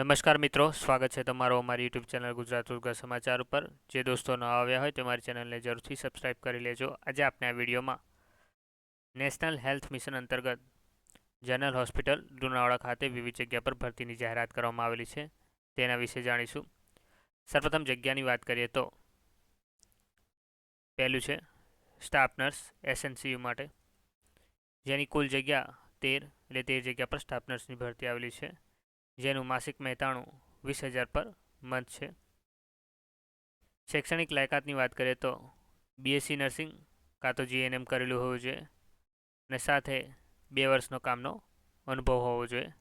નમસ્કાર મિત્રો, સ્વાગત છે તમારો અમારી યુટ્યુબ ચેનલ ગુજરાત ઉર્ગા સમાચાર ઉપર. જે દોસ્તો ન આવ્યા હોય તે મારી ચેનલને જરૂરથી સબસ્ક્રાઇબ કરી લેજો. આજે આપણે આ વિડીયોમાં નેશનલ હેલ્થ મિશન અંતર્ગત જનરલ હોસ્પિટલ લુણાવાડા ખાતે વિવિધ જગ્યા પર ભરતીની જાહેરાત કરવામાં આવેલી છે. તેના વિશે જાણીશું. સર્વપ્રથમ જગ્યાની વાત કરીએ તો પહેલું છે સ્ટાફ નર્સ એસએનસીયુ માટે. જેની કુલ જગ્યા તેર, એટલે તેર જગ્યા પર સ્ટાફ નર્સની ભરતી આવેલી છે. જેનું માસિક મહેતાણું વીસ હજાર પર મંથ છે. શૈક્ષણિક લાયકાતની વાત કરીએ તો બીએસસી નર્સિંગ કાં તો જીએનએમ કરેલું હોવું જોઈએ અને સાથે બે વર્ષનો કામનો અનુભવ હોવો જોઈએ.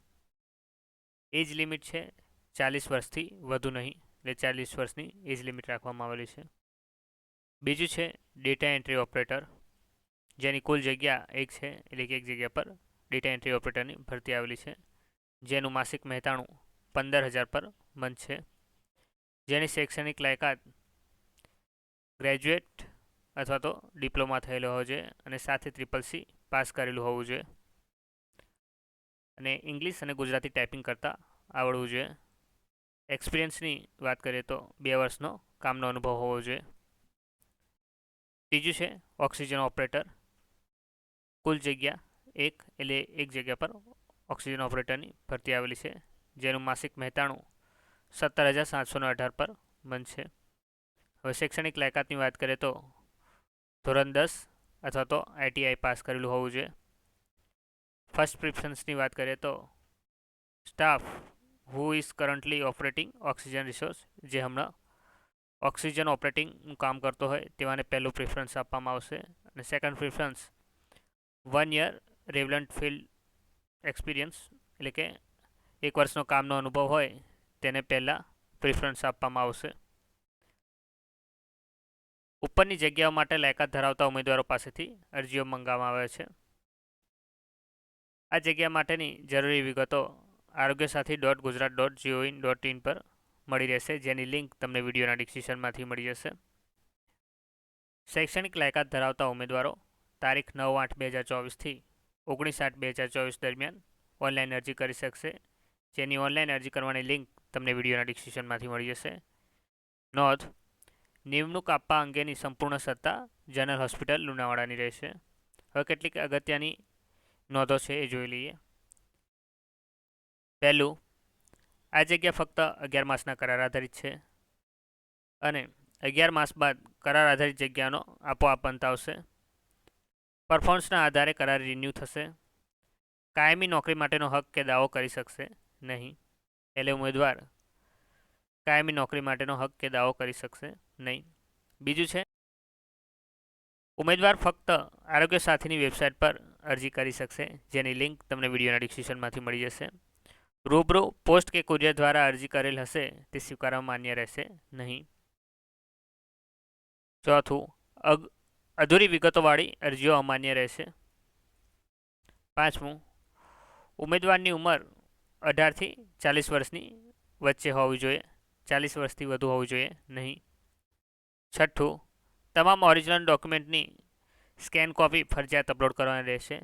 એજ લિમિટ છે ચાલીસ વર્ષથી વધુ નહીં, એટલે ચાલીસ વર્ષની એજ લિમિટ રાખવામાં આવેલી છે. બીજું છે ડેટા એન્ટ્રી ઓપરેટર જેની કુલ જગ્યા એક છે, એટલે કે એક જગ્યા પર ડેટા એન્ટ્રી ઓપરેટરની ભરતી આવેલી છે. જેનું માસિક મહેતાણું પંદર હજાર પર મંથ છે. જેની શૈક્ષણિક લાયકાત ગ્રેજ્યુએટ અથવા તો ડિપ્લોમા થયેલો હોવો જોઈએ અને સાથે ટ્રિપલ સી પાસ કરેલું હોવું જોઈએ. અને ઇંગ્લિશ અને ગુજરાતી ટાઈપિંગ કરતાં આવડવું જોઈએ. એક્સપિરિયન્સની વાત કરીએ તો બે વર્ષનો કામનો અનુભવ હોવો જોઈએ. ત્રીજું છે ઓક્સિજન ઓપરેટર. કુલ જગ્યા એક એટલે એક જગ્યા પર ઓક્સિજન ઓપરેટરની ભરતી આવેલી છે, જેનું માસિક મહેતાણું સત્તર હજાર સાતસો અઢાર પર બનશે. હવે શૈક્ષણિક લાયકાતની વાત કરીએ તો ધોરણ દસ અથવા તો આઈટીઆઈ પાસ કરેલું હોવું જોઈએ. ફર્સ્ટ પ્રિફરન્સની વાત કરીએ તો staff who is currently operating oxygen resource જે હમણાં ઓક્સિજન ઓપરેટિંગનું કામ કરતો હોય તેવાને પહેલું પ્રિફરન્સ આપવામાં આવશે. અને second preference one year relevant field experience એટલે કે એક વર્ષનો કામનો અનુભવ હોય, તેને પહેલાં પ્રિફરન્સ આપવામાં આવશે. ઉપરની જગ્યાઓ માટે લાયકાત ધરાવતા ઉમેદવારો પાસેથી અરજીઓ મંગાવવામાં આવે છે. આ જગ્યા માટેની જરૂરી વિગતો આરોગ્ય સાથી ડોટ ગુજરાત ડોટ જીઓઇન ડોટ ઇન પર મળી રહેશે, જેની લિંક તમને વિડીયોના ડિસ્ક્રિપ્શનમાંથી મળી જશે. શૈક્ષણિક લાયકાત ધરાવતા ઉમેદવારો તારીખ નવ આઠ બે હજાર ચોવીસથી ઓગણીસ આઠ બે હજાર ચોવીસ દરમિયાન ઓનલાઈન અરજી કરી શકશે. જેની ઓનલાઈન અરજી કરવાની લિંક તમને વિડીયોના ડિસ્ક્રિપ્શનમાંથી મળી જશે. નોંધ, નિમણૂક આપવા અંગેની સંપૂર્ણ સત્તા જનરલ હોસ્પિટલ લુણાવાડાની રહેશે. હવે કેટલીક અગત્યની નોંધો છે એ જોઈ લઈએ. પહેલું, આ જગ્યા ફક્ત અગિયાર માસના કરાર આધારિત છે અને અગિયાર માસ બાદ કરાર આધારિત જગ્યાનો આપોઆપ અંત આવશે. પરફોર્મન્સના આધારે કરાર રિન્યૂ થશે. કાયમી નોકરી માટેનો હક કે દાવો કરી શકશે? નહીં. એટલે ઉમેદવાર કાયમી નોકરી માટેનો હક કે દાવો કરી શકશે? નહીં. બીજું છે, ઉમેદવાર ફક્ત આરોગ્ય સાથીની વેબસાઇટ પર અરજી કરી શકશે, જેની લિંક તમને વિડીયોના ડિસ્ક્રિપ્શનમાંથી મળી જશે. રૂબરૂ પોસ્ટ કે કુરિયર દ્વારા અરજી કરેલ હશે, તે સ્વીકારવા માન્ય રહેશે? નહીં. ચોથું, અગ અધૂરી વિગતોવાળી અરજીઓ અમાન્ય રહેશે. પાંચમું, ઉમેદવારની ઉંમર અઢારથી ચાલીસ વર્ષની વચ્ચે હોવી જોઈએ. ચાલીસ વર્ષથી વધુ હોવું જોઈએ નહીં. છઠ્ઠું, તમામ ઓરિજિનલ ડોક્યુમેન્ટની સ્કેન કોપી ફરજિયાત અપલોડ કરવાની રહેશે.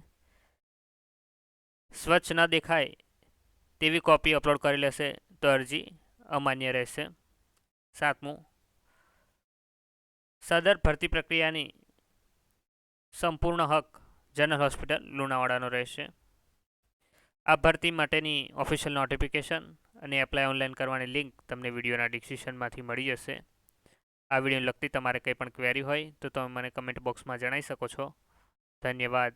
સ્વચ્છ ન દેખાય તેવી કોપી અપલોડ કરી લેશે તો અરજી અમાન્ય રહેશે. સાતમું, સદર ભરતી પ્રક્રિયાની સંપૂર્ણ હક જનરલ હોસ્પિટલ લુણાવાડાનો રહેશે. આ ભરતી માટેની ઓફિશિયલ નોટિફિકેશન અને એપ્લાય ઓનલાઈન કરવાની લિંક તમને વિડીયોના ડિસ્ક્રિપ્શનમાંથી મળી જશે. આ વિડીયોને લગતી તમારે કંઈ પણ ક્વેરી હોય તો તમે મને કમેન્ટ બોક્સમાં જણાવી શકો છો. ધન્યવાદ.